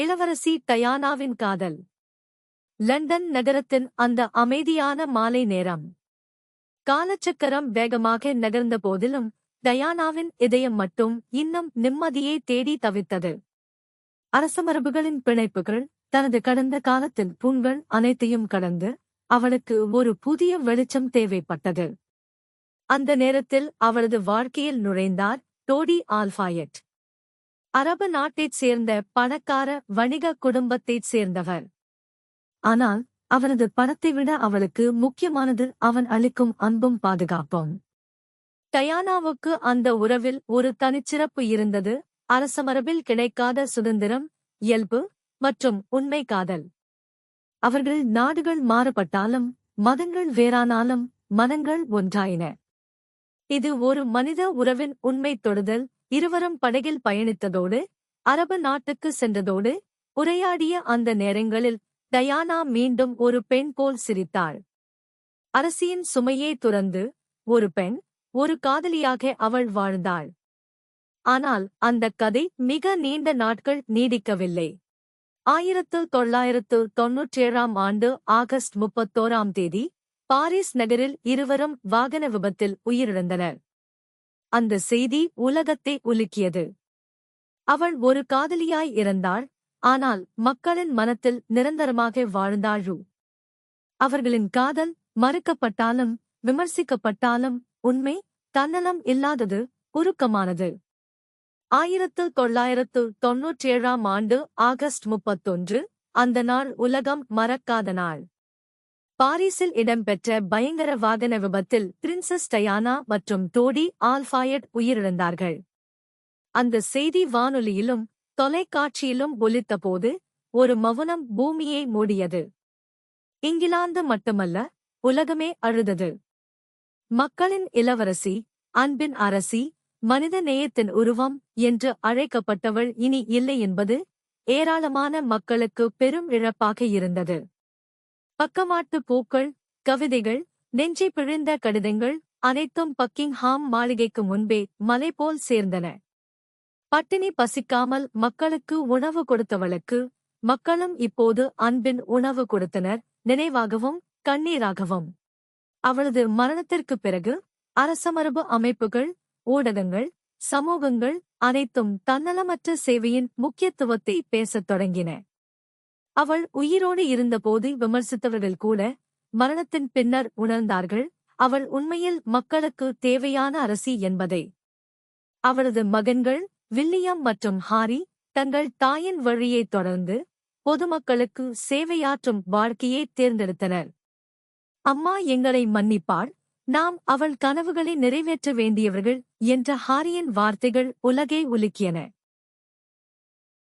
இளவரசி டயானாவின் காதல். லண்டன் நகரத்தின் அந்த அமைதியான மாலை நேரம். காலச்சக்கரம் வேகமாக நகர்ந்த போதிலும் டயானாவின் இதயம் மட்டும் இன்னும் நிம்மதியை தேடி தவித்தது. அரசமரபுகளின் பிணைப்புகள் தனது கடந்த காலத்தில் புண்கள் அனைத்தையும் கடந்து அவளுக்கு ஒரு புதிய வெளிச்சம் தேவைப்பட்டது. அந்த நேரத்தில் அவளது வாழ்க்கையில் நுழைந்தார் டோடி ஆல்ஃபாயட் அரபு நாட்டைச் சேர்ந்த பணக்கார வணிக குடும்பத்தைச் சேர்ந்தவர். ஆனால் அவனது பணத்தை விட அவளுக்கு முக்கியமானது அவன் அளிக்கும் அன்பும் பாதுகாப்பும். டயானாவுக்கு அந்த உறவில் ஒரு தனிச்சிறப்பு இருந்தது. அரசமரபில் கிடைக்காத சுதந்திரம் இயல்பு மற்றும் உண்மை காதல். அவர்கள் நாடுகள் மாறுபட்டாலும் மதங்கள் வேறானாலும் மனங்கள் ஒன்றாயின. இது ஒரு மனித உறவின் உண்மை தொடுதல் இருவரும் படகில் பயணித்ததோடு அரபு நாட்டுக்கு சென்றதோடு உரையாடிய அந்த நேரங்களில் டயானா மீண்டும் ஒரு பெண் போல் சிரித்தாள். அரசியின் சுமையே துறந்து ஒரு பெண் ஒரு காதலியாக அவள் வாழ்ந்தாள். ஆனால் அந்தக் கதை மிக நீண்ட நாட்கள் நீடிக்கவில்லை. ஆயிரத்து தொள்ளாயிரத்து தொன்னூற்றேழாம் ஆண்டு ஆகஸ்ட் முப்பத்தோராம் தேதி பாரிஸ் நகரில் இருவரும் வாகன விபத்தில் உயிரிழந்தனர். அந்த செய்தி உலகத்தை உலுக்கியது. அவள் ஒரு காதலியாய் இறந்தாள் ஆனால் மக்களின் மனத்தில் நிரந்தரமாக வாழ்ந்தாழு அவர்களின் காதல் மறுக்கப்பட்டாலும் விமர்சிக்கப்பட்டாலும் உண்மை தன்னலம் இல்லாதது உருக்கமானது. ஆயிரத்து தொள்ளாயிரத்து தொன்னூற்றேழாம் ஆண்டு ஆகஸ்ட் முப்பத்தொன்று அந்த நாள் உலகம் மறக்காத நாள். பாரிஸில் இடம்பெற்ற பயங்கர வாகன விபத்தில் பிரின்சஸ் டயானா மற்றும் டோடி ஆல்ஃபாயட் உயிரிழந்தார்கள். அந்த செய்தி வானொலியிலும் தொலைக்காட்சியிலும் ஒலித்தபோது ஒரு மவுனம் பூமியை மூடியது. இங்கிலாந்து மட்டுமல்ல உலகமே அழுதது. மக்களின் இளவரசி அன்பின் அரசி மனித நேயத்தின் உருவம் என்று அழைக்கப்பட்டவள் இனி இல்லை என்பது ஏராளமான மக்களுக்கு பெரும் இழப்பாக இருந்தது. பக்கமாட்டு பூக்கள் கவிதைகள் நெஞ்சை பிழிந்த கடிதங்கள் அனைத்தும் பக்கிங்ஹாம் மாளிகைக்கு முன்பே மலை போல் சேர்ந்தன. பட்டினி பசிக்காமல் மக்களுக்கு உணவு கொடுத்தவளுக்கு மக்களும் இப்போது அன்பின் உணவு கொடுத்தனர் நினைவாகவும் கண்ணீராகவும். அவளது மரணத்திற்குப் பிறகு அரசமரபு அமைப்புகள் ஊடகங்கள் சமூகங்கள் அனைத்தும் தன்னலமற்ற சேவையின் முக்கியத்துவத்தை பேசத் தொடங்கின. அவள் உயிரோடு இருந்தபோது விமர்சித்தவர்கள் கூட மரணத்தின் பின்னர் உணர்ந்தார்கள். அவள் உண்மையில் மக்களுக்கு தேவையான அரசி என்பதை. அவரது மகன்கள் வில்லியம் மற்றும் ஹாரி தங்கள் தாயின் வழியைத் தொடர்ந்து பொதுமக்களுக்கு சேவையாற்றும் வாழ்க்கையை தேர்ந்தெடுத்தனர். அம்மா எங்களை மன்னிப்பாள். நாம் அவள் கனவுகளை நிறைவேற்ற வேண்டியவர்கள் என்ற ஹாரியின் வார்த்தைகள் உலகை உலுக்கியன.